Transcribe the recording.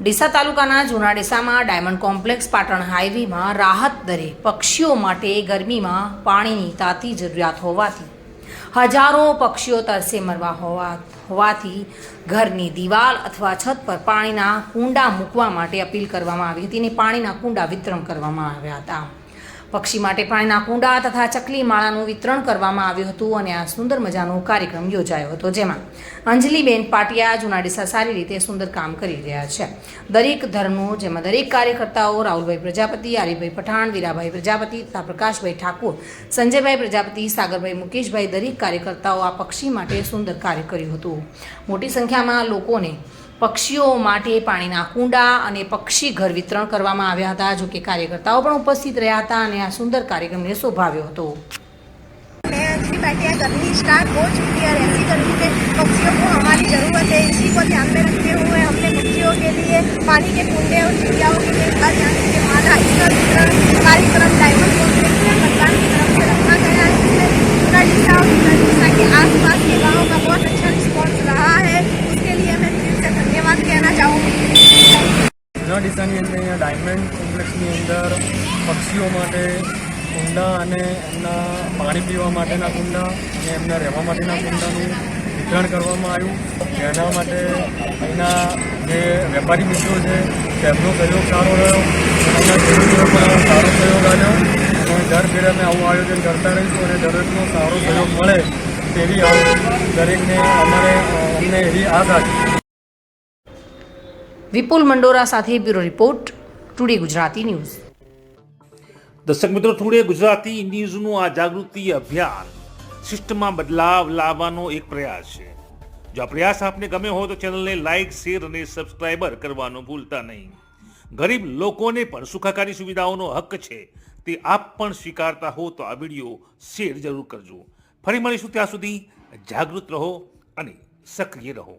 ડીસા તાલુકાના જૂના ડીસામાં ડાયમંડ કોમ્પ્લેક્સ પાટણ હાઈવેમાં રાહત દરે પક્ષીઓ માટે ગરમીમાં પાણીની તાતી જરૂરિયાત હોવાથી, હજારો પક્ષીઓ તરસે મરવા હોવા, હોવાથી ઘરની દિવાલ અથવા છત પર પાણીના કુંડા મૂકવા માટે અપીલ કરવામાં આવી હતી અને પાણીના કુંડા વિતરણ કરવામાં આવ્યા હતા. પક્ષી માટે પાણીના કુંડા તથા ચકલી માળાનું વિતરણ કરવામાં આવ્યું હતું અને આ સુંદર મજાનો કાર્યક્રમ યોજાયો હતો, જેમાં અંજલિબેન પાટિયા જૂના ડીસા સારી રીતે સુંદર કામ કરી રહ્યા છે. દરેક ધર્મો, જેમાં દરેક કાર્યકર્તાઓ, રાહુલભાઈ પ્રજાપતિ આરીભાઈ પઠાણ, વીરાભાઈ પ્રજાપતિ તથા પ્રકાશભાઈ ઠાકુર, સંજયભાઈ પ્રજાપતિ, સાગરભાઈ મુકેશભાઈ દરેક કાર્યકર્તાઓ આ પક્ષી માટે સુંદર કાર્ય કર્યું હતું. મોટી સંખ્યામાં લોકોને પક્ષીઓ માટે પાણીના કુંડા અને પક્ષી ઘર વિતરણ કરવામાં આવ્યા હતા જો કે કાર્યકર્તાઓ પણ ઉપસ્થિત રહ્યા હતા અને આ સુંદર કાર્યક્રમને શોભાવ્યો હતો मैं अंजलि पाटिया गर्मी स्टार्ट हो चुकी है और ऐसी गर्मी में पक्षियों को हमारी ज़रूरत है इसी को ध्यान में रखते हुए हमने पक्षियों के लिए पानी के कूड़े और चिड़ियाओं के लिए घर जाने के बाद इसका ડીસાની અંદર અહીંયા ડાયમંડ કોમ્પ્લેક્સની અંદર પક્ષીઓ માટે કુંડા અને એમના પાણી પીવા માટેના કુંડા અને એમના રહેવા માટેના કુંડાનું વિતરણ કરવામાં આવ્યું. જેના માટે અહીંના જે વેપારી મિત્રો છે, તેમનો સહયોગ સારો રહ્યો. એમના ખેડૂતોનો સારો સહયોગ આવ્યો. અને દર ફેરે અમે આવું આયોજન કરતા રહીશું અને દરેકનો સારો સહયોગ મળે તેવી દરેકને અમારે અમને એવી આશા છે. વિપુલ મંડોરા સાથે bureau report, today Gujarati news. દર્શક મિત્રો, ટુડે ગુજરાતી ન્યૂઝનું આ જાગૃતિ અભિયાન સિસ્ટમમાં બદલાવ લાવવાનો એક પ્રયાસ છે. જો આ પ્રયાસ આપને ગમે હોય તો ચેનલને લાઇક શેર અને સબસ્ક્રાઇબર કરવાનું ભૂલતા નહીં. ગરીબ લોકોને પણ સુખાકારી સુવિધાઓનો હક છે તે આપ પણ સ્વીકારતા હો તો આ વીડિયો શેર જરૂર કરજો. ફરી મળીશું ત્યાં સુધી જાગૃત રહો અને સક્રિય રહો.